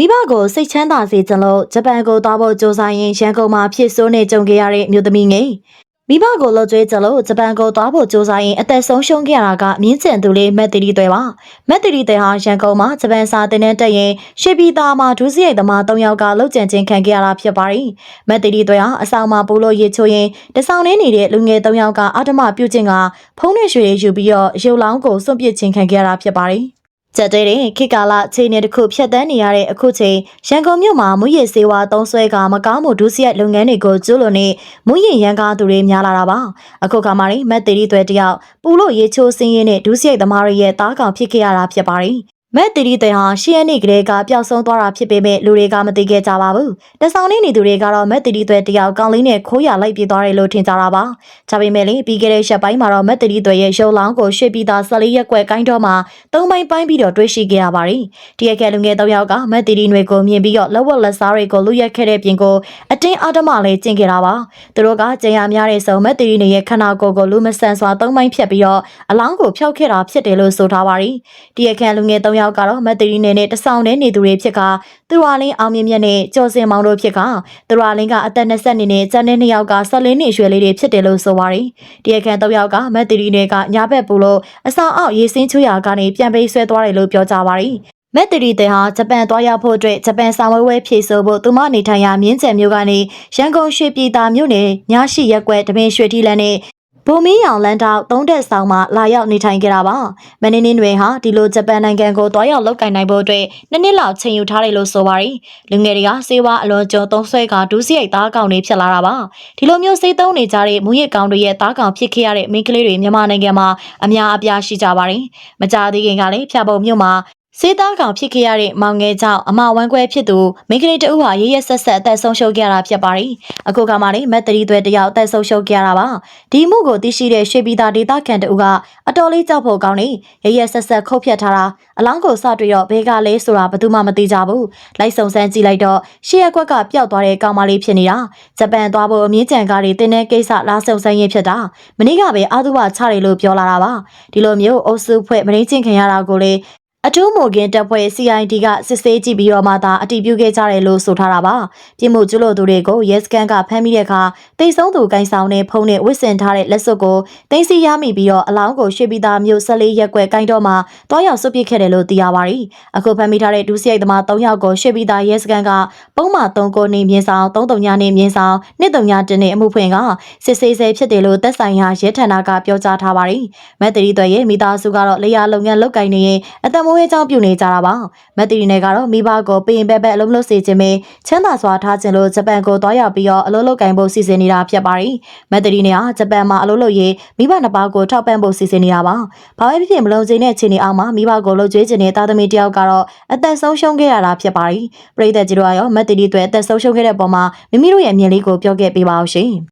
မိဘကိုစိတ်ချမ်းသာစေချင်လို့ဂျပန်ကိုသွားဖို့ကြိုးစားရင်ရန်ကုန်မှာဖြစ်ဆိုးနေကြုံခဲ့ရတဲ့မြို့သမီးငယ်မိဘကိုလှုပ်ကြွေးကြလို့ဂျပန်ကိုသွားဖို့ကြိုးစားရင်အသက်ဆုံးရှုံးခဲ့ရတာကမြင်းကျန်သူလေးမက်တီရီတွေပါမက်တီရီတွေဟာရန်ကုန်မှာဂျပန်စာတင်တဲ့တက်ရင်ရှေပီတာမှာဒုစရိုက်သမား၃ယောက်ကလှုပ်ကြံခြင်းခံခဲ့ရတာဖြစ်ပါတယ်မက်တီရီတွေဟာအဆောင်မှာပူလို့ရေချိုးရင်တဆောင်နေနေတဲ့လူငယ်၃ယောက်ကအာဓမပြုတ်ခြင်းကဖုံးနဲ့ရွှေတွေယူပြီးတော့ရုပ်လောင်းကိုစွန့်ပစ်ခြင်းခံခဲ့ရတာဖြစ်ပါတယ် ကျက်တဲ့တဲ့ခေတ်ကာလအခြေအနေတစ်ခုဖြတ်တန်းနေရတဲ့အခုချိန်ရန်ကုန်မြို့မှာမူရည်စေဝါသုံးဆွဲကမကောင်းမှုဒုစရိုက်လုပ်ငန်းတွေကိုကျူးလွန်နေမူရည်ရန်ကားသူတွေများလာတာပါအခုခါမှာရင်မက်တီရီတွေတယောက်ပူလို့ရေချိုးစင်းရင်းနဲ့ဒုစရိုက်သမားတွေရဲ့တားကောင်ဖြစ်ခဲ့ရတာဖြစ်ပါတယ် မက်တီရီတဲ့ဟာရှီယန်နေကလေးကပျောက်ဆုံးသွားတာဖြစ်ပေမဲ့လူတွေကမသိခဲ့ကြပါဘူး။တဆောင်နေနေသူတွေကတော့မက်တီရီတဲ့တယောက်ကောင်းလေးနဲ့ခိုးရလိုက်ပြေးသွားတယ်လို့ထင်ကြတာပါ။ဒါပေမဲ့လေပြီးခဲ့တဲ့ရက်ပိုင်းမှာတော့မက်တီရီတွေရဲ့ရုပ်လောင်းကိုရွှေပြည်သာ၁၄ရက်ကွယ်ကိုင်းတော့မှာသုံးပိုင်းပိုင်းပြီးတော့တွေ့ရှိခဲ့ရပါတယ်။ဒီရက်ကလူငယ်၃ယောက်ကမက်တီရီတွေကိုမြင်ပြီးတော့လက်ဝက်လက်စားတွေကိုလူရက်ခဲ့တဲ့ပြင်ကိုအတင်းအဓမ္မလေးကျင့်ခဲ့တာပါ။သူတို့ကကြံရများတဲ့ဆုံမက်တီရီနေရဲ့ခန္ဓာကိုယ်ကိုလူမဆန်စွာသုံးပိုင်းဖြတ်ပြီးတော့အလောင်းကိုဖျောက်ခဲ့တာဖြစ်တယ်လို့ဆိုထားပါတယ်။ဒီရက်ခန့်လူငယ်၃ယောက်ကတော့မက်တီရီနေနဲ့တဆောင်တဲ့နေသူတွေဖြစ်ကသူရလင်းအောင်မြင့်မြတ်နဲ့ကျော်စင်မောင်တို့ဖြစ်ကသူရလင်းကအသက်20နှစ်နဲ့ကျန်တဲ့နှစ်ယောက်က14နှစ်ရွယ်လေးတွေဖြစ်တယ်လို့ဆိုပါတယ်။ဒီရက်ခန့်၃ယောက်ကမက်တီရီတွေကညာဘက်ပူလို့အဆောင်အောက်ရေစင်းချွေရာကနေပြန်ပေးဆွဲသွားတယ်လို့ပြောကြပါတယ်။မက်တရီတဲ့ဟာဂျပန်သွားရောက်ဖို့အတွက်ဂျပန်ဆောင်ဝဲဝဲဖြည့်ဆို့ဖို့သူမနေထိုင်ရာမြင်းကျယ်မြို့ကနေရန်ကုန်ရွှေပြည်သာမြို့နယ်ညရှိရက်ကွက်တပင်ရွှေထီလန်းနဲ့ ဘုံမင်းရောင်လန်တောက်သုံးတက်ဆောင်မှာလာရောက်နေထိုင်ကြတာပါမင်းနေတွေဟာဒီလိုဂျပန်နိုင်ငံကိုသွားရောက်လောက်ကင်နိုင်ဖို့အတွက်နှစ်နှစ်လောက်ချိန်ယူထားတယ်လို့ဆိုပါတယ်လူငယ်တွေကစေဝါအလွန်ကျော်သုံးဆွဲကဒူးစရိုက်သားကောင်တွေဖြစ်လာတာပါဒီလိုမျိုးစိတ်သုံးနေကြတဲ့မူရစ်ကောင်တွေရဲ့သားကောင်ဖြစ်ခဲ့ရတဲ့မိန်းကလေးတွေမြန်မာနိုင်ငံမှာအများအပြားရှိကြပါတယ်မကြသေးခင်ကလည်းဖြတ်ပုံမြို့မှာ စေးသားကောင်ဖြစ်ခဲ့ရတဲ့မောင်ငယ်ကြောင့်အမဝမ်းကွဲဖြစ်သူမိန်းကလေးတဦးဟာရရဆက်ဆက်အသက်ဆုံးရှုံးခဲ့ရတာဖြစ်ပါတယ်။အခုကမှလည်းမက်တရီသွဲတယောက်အသက်ဆုံးရှုံးခဲ့ရတာပါ။ဒီမှုကိုသိရှိတဲ့ရွှေပြည်သားဒေသခံတဦးကအတော်လေးကြောက်ဖို့ကောင်းနေရရဆက်ဆက်ခုတ်ဖြတ်ထားတာအလောင်းကိုစတွေ့တော့ဘဲကလဲဆိုတာဘယ်သူမှမသိကြဘူး။လိုက်စုံစမ်းကြည့်လိုက်တော့ရှေ့ရက်ကွက်ကပျောက်သွားတဲ့ကောင်မလေးဖြစ်နေတာ။ဂျပန်သွားဖို့အမြင့်ကြံကားတွေတင်းတဲ့ကိစ္စလာစုံစမ်းရေးဖြစ်တာ။မနေ့ကပဲအာသုဘချတယ်လို့ပြောလာတာပါ။ဒီလိုမျိုးအုပ်စုဖွဲ့မရင်းချင်းခင်ရတာကိုလေ အထူးမိုကင်တပ်ဖွဲ့ CID ကစစ်ဆေးကြည့်ပြီးတော့မှသာအတည်ပြုခဲ့ကြတယ်လို့ဆိုထားတာပါပြည်မှုကျူးလို့သူတွေကိုရဲစခန်းကဖမ်းမိတဲ့အခါတိတ်ဆုံးသူကိုင်းဆောင်တဲ့ဖုံးနဲ့ဝစ်စင်ထားတဲ့လက်စွပ်ကိုတင်စီရမိပြီးတော့အလောင်းကိုရွှေပြည်သားမျိုး14ရက်ကွယ်ကိုင်းတော့မှတွားရောက်စွပ်ပစ်ခဲ့တယ်လို့သိရပါတယ်အခုဖမ်းမိထားတဲ့ဒုစရိုက်သမား3ယောက်ကိုရွှေပြည်သားရဲစခန်းကပုံမှန်3ကိုနေမြင်းဆောင်33ညနေမြင်းဆောင်23ညတင်နေအမှုဖွင့်ကစစ်ဆေးဆဲဖြစ်တယ်လို့သက်ဆိုင်ရာရဲဌာနကပြောကြားထားပါတယ်မက်တရီတွေရဲ့မိသားစုကတော့လေယာလုပ်ငန်းလုပ်ကိုင်နေရင်အသက်မိုးရေးကြောင့်ပြုနေကြတာပါမက်တရီနယ်ကတော့မိဘကိုပင်ပက်ပက်အလုံးလို့စေခြင်းပဲချမ်းသာစွာထားခြင်းလို့ဂျပန်ကိုသွားရောက်ပြီးတော့အလုံးလုပ်ကင်ဖို့စီစဉ်နေတာဖြစ်ပါတယ်မက်တရီနယ်ဟာဂျပန်မှာအလုံးလုပ်ရေးမိဘနှစ်ပါးကိုထောက်ပံ့ဖို့စီစဉ်နေတာပါဘာပဲဖြစ်ဖြစ်မလုံခြုံတဲ့အခြေအနေအောက်မှာမိဘကိုလှုပ်ကြွေးခြင်းနဲ့တာသမီတယောက်ကတော့အသက်ဆုံးရှုံးခဲ့ရတာဖြစ်ပါတယ်ပရိသတ်ကြီးတို့ကရောမက်တရီတွေအသက်ဆုံးရှုံးခဲ့တဲ့ပုံမှာမိမိတို့ရဲ့အမြင်လေးကိုပြောခဲ့ပေးပါဦးရှင်